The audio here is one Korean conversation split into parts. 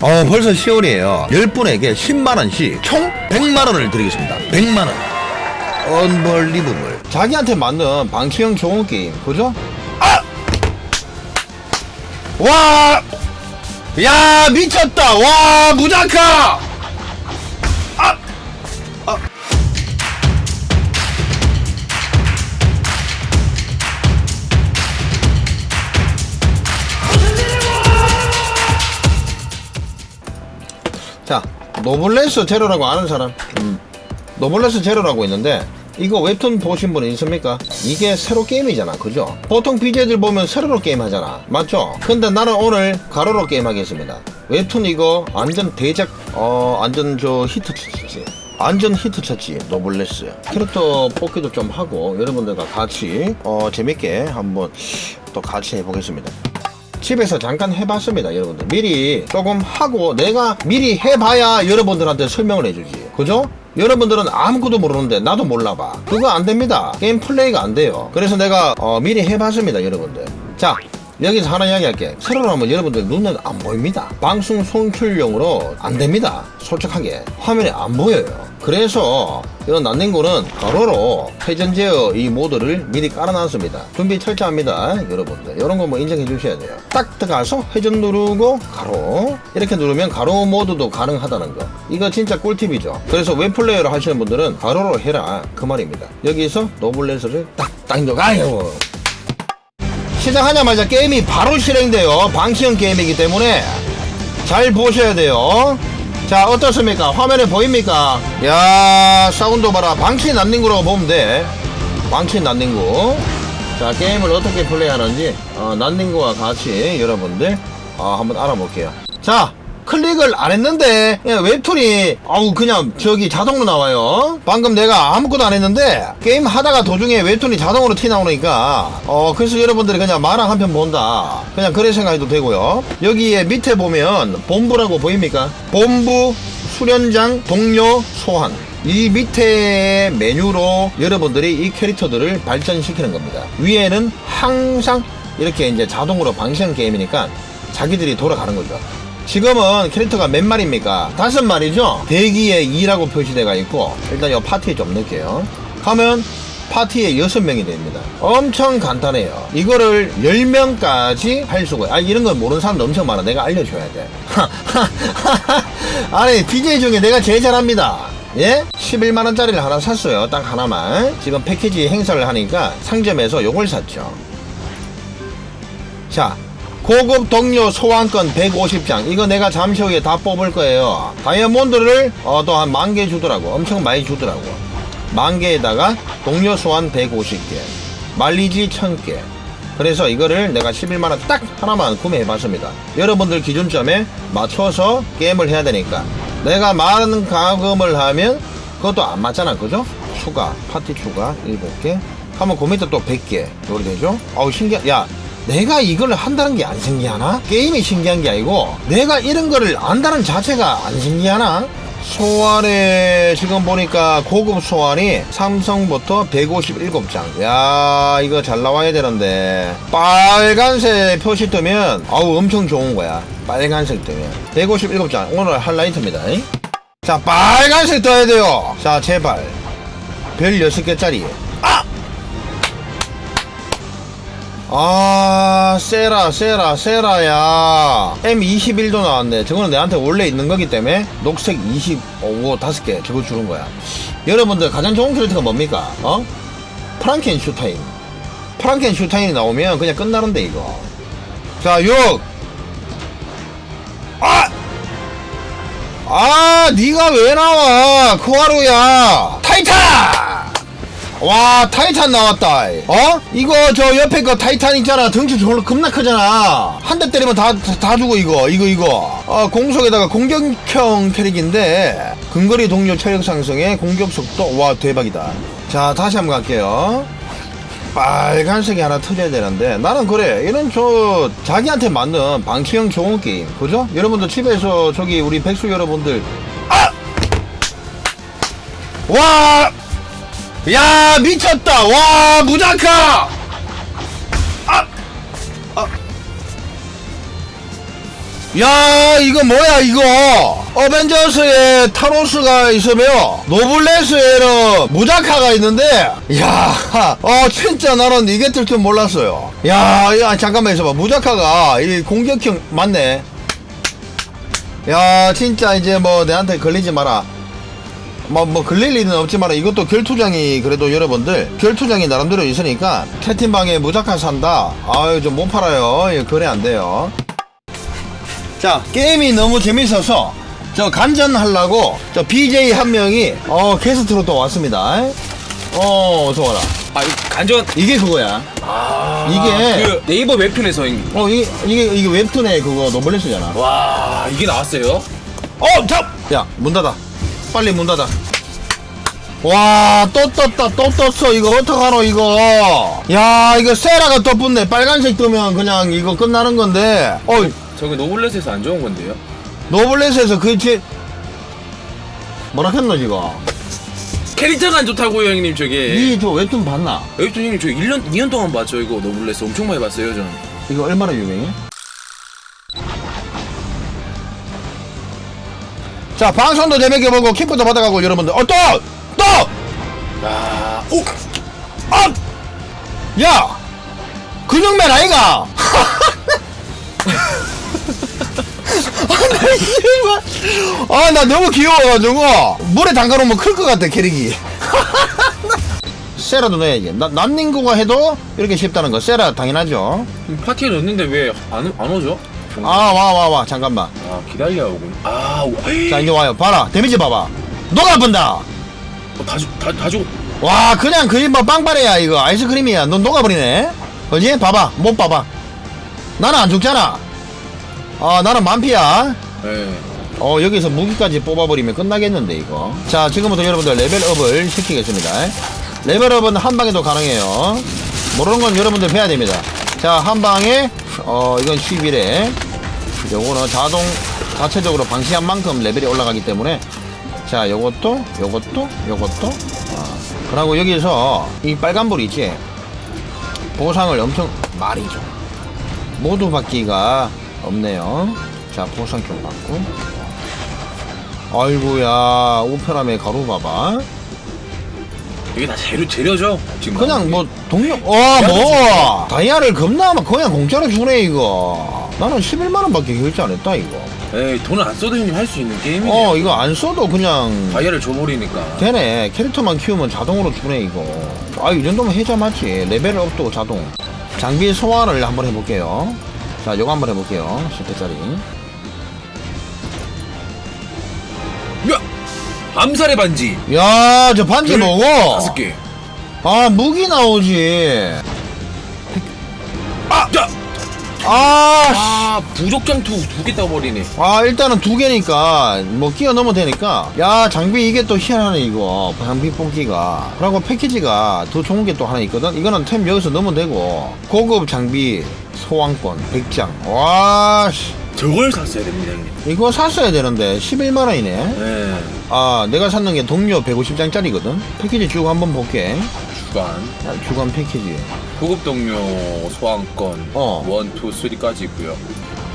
어, 벌써 10월이에요. 10분에게 10만원씩 총 100만원을 드리겠습니다. 100만원. 언벌리브블. 자기한테 맞는 방치형 좋은 게임, 그죠? 아! 와! 야, 미쳤다! 와, 무자카! 자, 노블레스 제로라고 아는 사람? 음. 노블레스 제로라고 있는데 이거 웹툰 보신 분 있습니까? 이게 새로 게임이잖아 그죠? 보통 BJ들 보면 세로로 게임 하잖아 맞죠? 근데 나는 오늘 가로로 게임 하겠습니다 웹툰 이거 완전 대작 어 완전 저 히트 쳤지 완전 히트 쳤지 노블레스 캐릭터 뽑기도 좀 하고 여러분들과 같이 어 재밌게 한번 또 같이 해보겠습니다 집에서 잠깐 해봤습니다 여러분들. 미리 조금 하고 내가 미리 해봐야 여러분들한테 설명을 해주지. 그죠? 여러분들은 아무것도 모르는데 나도 몰라봐. 그거 안됩니다. 게임 플레이가 안 돼요. 그래서 내가 어, 미리 해봤습니다 여러분들. 자 여기서 하나 이야기할게. 새로 하면 여러분들 눈에 안 보입니다. 방송 송출용으로 안 됩니다. 솔직하게. 화면에 안 보여요 그래서 이런 난닝고는 가로로 회전 제어 이 모드를 미리 깔아놨습니다. 준비 철저합니다 여러분들. 이런 거 뭐 인정해 주셔야 돼요. 딱 들어가서 회전 누르고 가로. 이렇게 누르면 가로 모드도 가능하다는 거. 이거 진짜 꿀팁이죠. 그래서 웹플레이어를 하시는 분들은 가로로 해라. 그 말입니다. 여기서 노블레스를 딱딱 넣어가요. 시작하자마자 게임이 바로 실행돼요. 방치형 게임이기 때문에 잘 보셔야 돼요. 자, 어떻습니까? 화면에 보입니까? 야, 사운드 봐라. 방치 난닝구라고 보면 돼. 방치 난닝구. 자, 게임을 어떻게 플레이하는지, 어, 난닝구와 같이 여러분들, 어, 한번 알아볼게요. 자, 클릭을 안 했는데 예, 웹툰이 아우 그냥 저기 자동으로 나와요. 방금 내가 아무것도 안 했는데 게임 하다가 도중에 웹툰이 자동으로 티 나오니까 어 그래서 여러분들이 그냥 만화 한 편 본다. 그냥 그래 생각해도 되고요. 여기에 밑에 보면 본부라고 보입니까? 본부 수련장 동료 소환. 이 밑에 메뉴로 여러분들이 이 캐릭터들을 발전시키는 겁니다. 위에는 항상 이렇게 이제 자동으로 방시한 게임이니까 자기들이 돌아가는 거죠 지금은 캐릭터가 몇 마리입니까? 다섯 마리죠? 대기에 2라고 표시되어 있고 일단 이 파티에 좀 넣을게요. 하면 파티에 여섯 명이 됩니다. 엄청 간단해요. 이거를 10명까지 할 수가 아 이런 걸 모르는 사람도 엄청 많아. 내가 알려줘야 돼. 아니 BJ 중에 내가 제일 잘합니다. 예? 11만원짜리를 하나 샀어요. 딱 하나만. 지금 패키지 행사를 하니까 상점에서 요걸 샀죠. 자 고급 동료 소환권 150장. 이거 내가 잠시 후에 다 뽑을 거예요. 다이아몬드를 어, 또 한 만 개 주더라고. 엄청 많이 주더라고. 만 개에다가 동료 소환 150개. 말리지 1000개. 그래서 이거를 내가 11만원 딱 하나만 구매해 봤습니다. 여러분들 기준점에 맞춰서 게임을 해야 되니까. 내가 많은 가금을 하면 그것도 안 맞잖아. 그죠? 추가 파티 추가 7개. 하면 그 밑에 또 100개. 요리 되죠? 아우 신기하 야 내가 이걸 한다는 게 안 신기하나? 게임이 신기한 게 아니고 내가 이런 거를 안다는 자체가 안 신기하나? 소환에 지금 보니까 고급 소환이 삼성부터 157장. 야 이거 잘 나와야 되는데. 빨간색 표시 뜨면 아우 엄청 좋은 거야. 빨간색 뜨면. 157장. 오늘 하이라이트입니다. 자 빨간색 떠야 돼요. 자 제발. 별 6개짜리 아! 아, 세라, 세라, 세라야. M21도 나왔네. 저거는 내한테 원래 있는 거기 때문에 녹색 25, 5개 저거 주는 거야. 여러분들 가장 좋은 캐릭터가 뭡니까? 어? 프랑켄 슈타인. 프랑켄 슈타인이 나오면 그냥 끝나는데, 이거. 자, 6. 아! 아, 니가 왜 나와? 코하루야. 타이탄! 와 타이탄 나왔다. 어? 이거 저 옆에 거 타이탄 있잖아. 등치 저걸로 겁나 크잖아. 한 대 때리면 다, 다 주고 이거. 이거 이거. 어, 공속에다가 공격형 캐릭인데 근거리 동료 체력 상승에 공격 속도 와 대박이다. 자 다시 한번 갈게요. 빨간색이 하나 터져야 되는데. 나는 그래. 이런 저 자기한테 맞는 방치형 좋은 게임. 그죠? 여러분들 집에서 저기 우리 백수 여러분들. 아! 와! 야 미쳤다. 와 무자카! 아! 아! 야 이거 뭐야 이거? 어벤져스에 타노스가 있으며 노블레스에는 무자카가 있는데 야어 진짜 나는 이게 뜰 줄 몰랐어요. 야, 야 잠깐만 있어봐. 무자카가 이 공격형 맞네. 야 진짜 이제 뭐 내한테 걸리지 마라 뭐, 뭐 걸릴 일은 없지만 이것도 결투장이 그래도 여러분들 결투장이 나름대로 있으니까 채팅방에 무자카 산다 아유 좀 못 팔아요 예, 거래 안 돼요 자 게임이 너무 재밌어서 저 간전하려고 저 BJ 한 명이 어 게스트로 또 왔습니다 어 좋아라 아, 간전. 이게 그거야 이게 그 네이버 웹툰에서 형님. 어 이게 이게 이게 웹툰의 그거 노블레스잖아 와, 이게 나왔어요? 어, 잡! 야, 문 닫아. 빨리 문 닫아. 와, 또 떴다, 또 떴어. 이거 어떡하노, 이거. 야, 이거 세라가 또 붙네. 빨간색 뜨면 그냥 이거 끝나는 건데. 어, 저거 노블레스에서 안 좋은 건데요? 노블레스에서 그, 제, 뭐라 했노, 지금? 캐릭터가 안 좋다고요, 형님, 저게. 이, 저 웹툰 봤나? 웹툰 형님, 저 1년, 2년 동안 봤죠, 이거 노블레스. 엄청 많이 봤어요, 저는. 이거 얼마나 유명해? 자, 방송도 재밌게 보고, 킥부터 받아가고, 여러분들. 어, 또! 또! 아, 오! 아! 야! 근육맨 아이가? 아, 나 씨발. 아, 나 너무 귀여워가지고, 물에 담가놓으면 클 것 같아, 캐릭이. 세라도 넣어야지. 나, 남닝구가 해도 이렇게 쉽다는 거. 세라 당연하죠. 파티에 넣는데 왜 안 안 오죠? 아, 와, 와, 와. 잠깐만. 아, 기다려야 오군. 아, 와. 자, 이제 와요. 봐라. 데미지 봐봐. 녹아본다. 어, 다, 죽, 다, 다 죽. 와, 그냥 그림 뭐 빵빠레야, 이거. 아이스크림이야. 넌 녹아버리네. 그지? 봐봐. 못 봐봐. 나는 안 죽잖아. 아, 나는 만피야. 예. 어, 여기서 무기까지 뽑아버리면 끝나겠는데, 이거. 자, 지금부터 여러분들 레벨업을 시키겠습니다. 레벨업은 한 방에도 가능해요. 모르는 건 여러분들 배워야 됩니다. 자, 한 방에, 어, 이건 11에. 요거는 자동, 자체적으로 방시한 만큼 레벨이 올라가기 때문에. 자, 요것도, 요것도, 요것도. 아, 그리고 여기서 이 빨간불 있지? 보상을 엄청 줘. 모두 받기가 없네요. 자, 보상 좀 받고. 아이고야, 우편함에 가루 봐봐. 이게 다 재료, 재료죠? 지금. 그냥 뭐, 동료, 와, 뭐, 다이아를 겁나 막 그냥 공짜로 주네, 이거. 나는 11만원 밖에 결제 안 했다, 이거. 에이, 돈을 안 써도 형님 할 수 있는 게임이에요. 어, 이거 안 써도 그냥. 다이아를 줘버리니까. 되네. 캐릭터만 키우면 자동으로 주네, 이거. 아, 이 정도면 해자 맞지. 레벨업도 자동. 장비 소환을 한번 해볼게요. 자, 요거 한번 해볼게요. 10대짜리. 암살의 반지. 야, 저 반지 열- 뭐고? 다섯 개. 아, 무기 나오지. 아! 야! 아, 씨. 아, 부족장 투 두개 떠버리네. 아, 일단은 두 개니까, 뭐, 끼워 넣으면 되니까. 야, 장비 이게 또 희한하네, 이거. 장비 뽑기가. 그리고 패키지가 더 좋은 게 또 하나 있거든? 이거는 템 여기서 넣으면 되고. 고급 장비 소환권 100장. 와, 씨. 저걸 샀어야 됩니다, 형님. 이거 샀어야 되는데, 11만 원이네. 네. 아, 내가 샀는 게 동료 150장짜리거든? 패키지 쭉 한번 볼게. 주간. 야, 주간 패키지. 고급 동료 소환권. 어. 원, 투, 쓰리까지 있고요.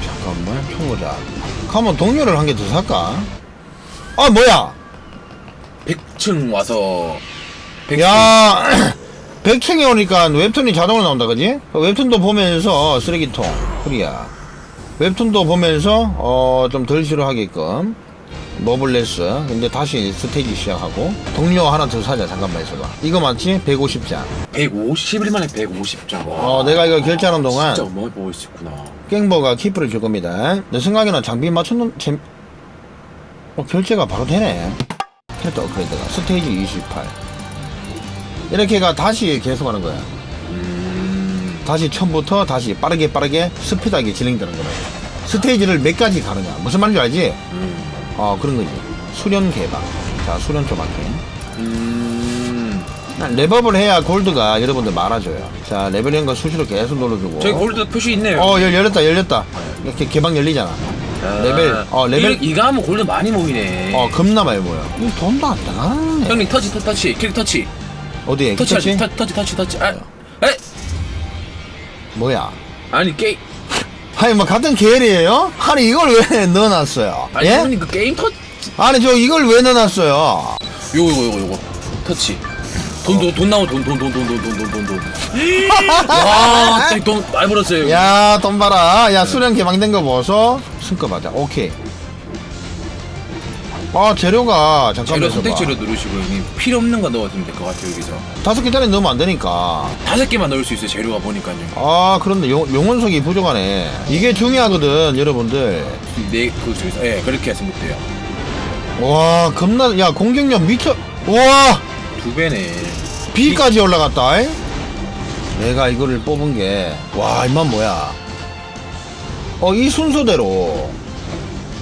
잠깐만, 쳐보자. 가면 동료를 한 개 더 살까? 아, 뭐야! 100층 와서 100층. 야, 100층에 오니까 웹툰이 자동으로 나온다, 그지? 웹툰도 보면서 쓰레기통, 프리야. 웹툰도 보면서, 어, 좀 덜 싫어하게끔. 노블레스. 근데 다시 스테이지 시작하고. 동료 하나 더 사자, 잠깐만 있어봐. 이거 맞지? 150장. 151만에 150점. 어, 내가 이거 결제하는 동안, 진짜 어마어마하게 보고 있었구나. 갱버가 키프를 줄 겁니다. 내 생각에는 장비 맞췄는, 잼, 어, 결제가 바로 되네. 캐릭터 업그레이드가. 스테이지 28. 이렇게가 다시 계속 하는 거야. 음. 다시 처음부터 다시 빠르게 빠르게 스피드하게 진행되는 거라고. 스테이지를 몇 가지 가느냐. 무슨 말인지 알지? 음. 어, 그런 거지. 수련 개방. 자, 수련 좀 할게. 음. 랩업을 해야 골드가 여러분들 많아져요. 자, 레벨링 거 수시로 계속 눌러주고. 저기 골드 표시 있네요. 어, 열, 열렸다, 열렸다. 이렇게 개방 열리잖아. 아, 레벨, 어, 레벨. 이, 이거 하면 골드 많이 모이네. 어, 겁나 많이 보여. 이 돈도 안 나가네. 형님 터치, 터치, 터치. 클릭 터치. 어디에? 터치, 터치? 터치, 터치, 터치, 터치. 아, 에? 뭐야? 아니 게임 아니 뭐 같은 계열이에요? 아니 이걸 왜 넣어놨어요? 아니 예? 그 게임 터 아니 저 이걸 왜 넣어놨어요? 요거 요거 요거 요거 터치 돈돈 돈 나온 돈 돈 돈 돈 돈 돈 돈돈와돈 많이 벌었어요 야 돈 봐라 야 수련 개방된 거 보소 승급하자 오케이 아 재료가 재료 잠깐만 선택 재료 누르시고 형님 필요 없는 거 넣어주면 될 것 같아요 여기서 다섯 개 짜리 넣으면 안 되니까 다섯 개만 넣을 수 있어요 재료가 보니까요. 아 그런데 용, 용원석이 부족하네 이게 중요하거든 여러분들 네그 중에서 예 그렇게 하시면 돼요. 와 겁나 야 공격력 미쳐 와두 배네. B까지 올라갔다 이? 내가 이거를 뽑은 게와 이만 뭐야 어 이 순서대로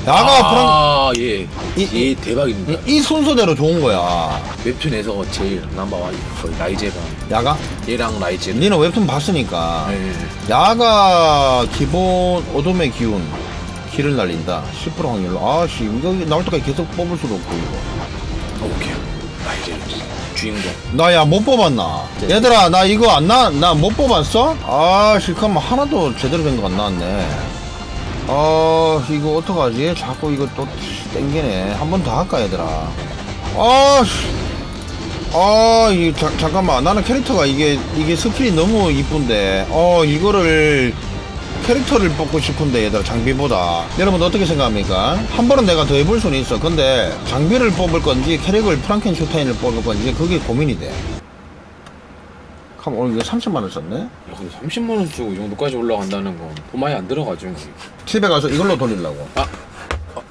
야가 프랑 아 예. 이- 예 대박입니다. 이 순서대로 좋은 거야 웹툰에서 제일 넘버원 거의 라이제가 야가 얘랑 라이제. 니는 웹툰 봤으니까 예. 야가 기본 어둠의 기운 길을 날린다 10% 확률로 아씨 이거 나올 때까지 계속 뽑을 수도 없고 이거 오케이. 라이제 주인공. 나야 못 뽑았나 얘들아 나 이거 안 나 나 못 뽑았어? 아 실컷만 하나도 제대로 된 거 안 나왔네 아 이거 어떡하지 자꾸 이거 또 땡기네 한 번 더 할까 얘들아 아씨 아, 이 자, 잠깐만. 나는 캐릭터가 이게 이게 스킬이 너무 이쁜데. 어, 이거를 캐릭터를 뽑고 싶은데 얘들아 장비보다. 여러분 어떻게 생각합니까? 한 번은 내가 더 해볼 수는 있어. 근데 장비를 뽑을 건지 캐릭을 프랑켄슈타인을 뽑을 건지 그게 고민이 돼. 그럼 오늘 이거 30만 원 썼네. 야, 근데 30만 원 주고 이 정도까지 올라간다는 건 돈 많이 안 들어가죠. 형님. 집에 가서 이걸로 돌리려고. 아.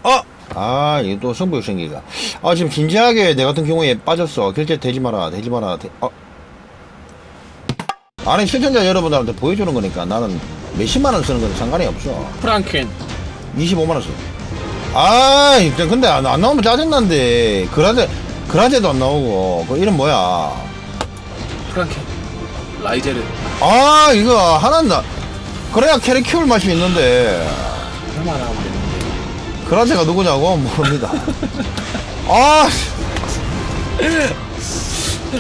어? 아, 이게 또 승부욕 생기가. 아, 지금 진지하게 내 같은 경우에 빠졌어. 결제 되지 마라, 되지 마라. 되... 어? 아니, 시청자 여러분들한테 보여주는 거니까 나는 몇십만 원 쓰는 건 상관이 없어. 프랑켄. 25만 원 써. 아, 근데 안, 안 나오면 짜증난데. 그라제, 그라제도 안 나오고. 그 이름 뭐야? 프랑켄. 라이제를. 아, 이거 하나 나. 그래야 캐릭 키울 맛이 있는데. 얼마나 하면 되는데. 그라제가 누구냐고 모릅니다. 아,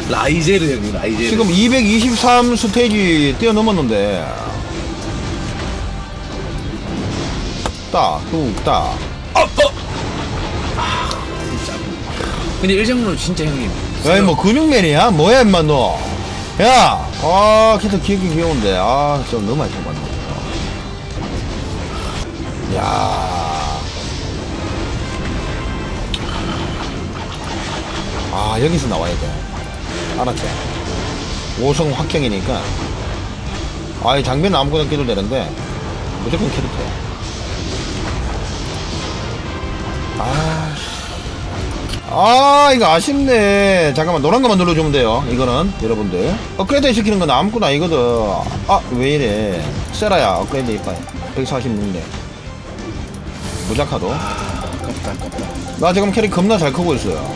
라이제를 형님 라이제를. 지금 223 스테이지 뛰어넘었는데. 따, 뚝, 따. 진짜. 근데 일장로 진짜 형님. 야, 이뭐 근육맨이야? 뭐야, 임마, 너. 야! 아, 키도 귀엽긴 귀여운데. 아, 좀 너무 많이 뽑았네. 야 아, 여기서 나와야 돼. 알았지? 5성 확정이니까. 아, 이 장비는 아무거나 끼도 되는데, 무조건 캐릭터야. 아 이거 아쉽네. 잠깐만 노란 거만 눌러주면 돼요 이거는 여러분들. 업그레이드 시키는 건 아무거나 아니거든. 아 왜 이래. 세라야 업그레이드 이빨 146대 무자카도 아깝다 아깝다. 나 지금 캐릭 겁나 잘 크고 있어요.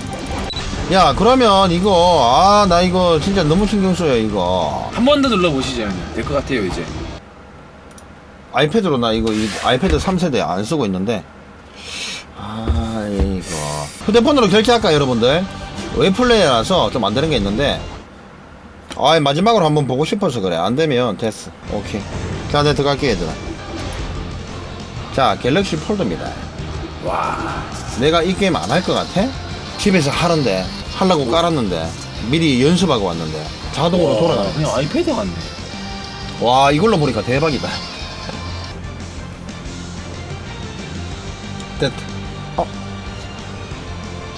야 그러면 이거 아 나 이거 진짜 너무 신경 써요 이거. 한 번 더 눌러보시죠. 될 것 같아요 이제. 아이패드로 나 이거 이 아이패드 3세대 안 쓰고 있는데 휴대폰으로 결제할까 여러분들? 웹플레이라서 좀 안 되는 게 있는데. 아 마지막으로 한번 보고 싶어서 그래. 안 되면 됐어. 오케이. 자 내가 들어갈게 얘들아. 자 갤럭시 폴더입니다. 와. 내가 이 게임 안 할 것 같아? 집에서 하는데 하려고 깔았는데 미리 연습하고 왔는데 자동으로 돌아가 그냥 아이패드 같네. 와 이걸로 보니까 대박이다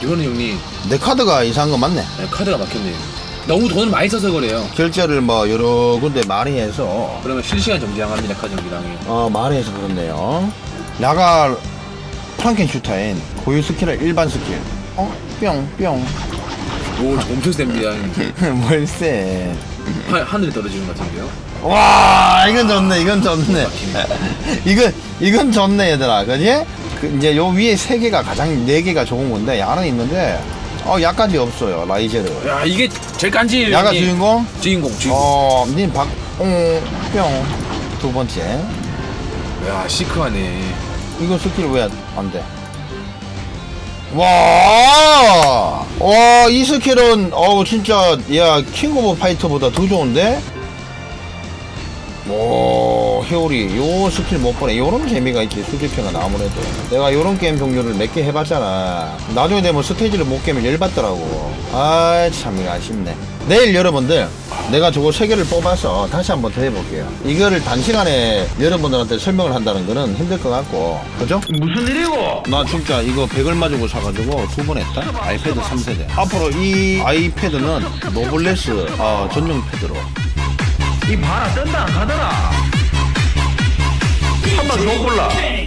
이거는 형님 내 카드가 이상한 거 맞네 네, 카드가 막혔네요. 너무 돈을 많이 써서 그래요. 결제를 뭐 여러 군데 많이 해서 그러면 실시간 정지당합니다 카드 정지당해요. 어 많이 해서 그렇네요 야가 프랑켄슈타인 고유 스킬을 일반 스킬 어? 뿅 뿅 오 엄청 셉니다 형님. 뭘쎄 하, 하늘에 떨어지는 것 같은데요. 와 이건 좋네 이건 좋네 이건 이건 좋네 얘들아 그지? 그 이제 요 위에 세 개가 가장 네 개가 좋은 건데 야는 있는데 어 야까지 없어요 라이제르 야 이게 제일 깐지. 야가 주인공? 주인공 주인공. 어, 님 박, 어, 뿅. 두 번째. 야 시크하네. 이거 스킬 왜 안 돼? 와! 와, 이 스킬은, 어우, 진짜, 야, 킹 오브 파이터보다 더 좋은데? 오. 오 회오리 요 스킬 못 보네 요런 재미가 있지 수집회가 아무래도. 내가 요런 게임 종류를 몇 개 해봤잖아. 나중에 되면 스테이지를 못 깨면 열받더라고. 아참 이거 아쉽네. 내일 여러분들 내가 저거 세 개를 뽑아서 다시 한번 더 해볼게요. 이거를 단시간에 여러분들한테 설명을 한다는 거는 힘들 것 같고. 그죠? 무슨 일이고? 나 진짜 이거 100얼마 주고 사가지고 두 번 했다. 아이패드 3세대. 앞으로 이 아이패드는 노블레스 어, 전용 패드로. 이 봐라 뜬다 안 가더라. 한번 더 골라.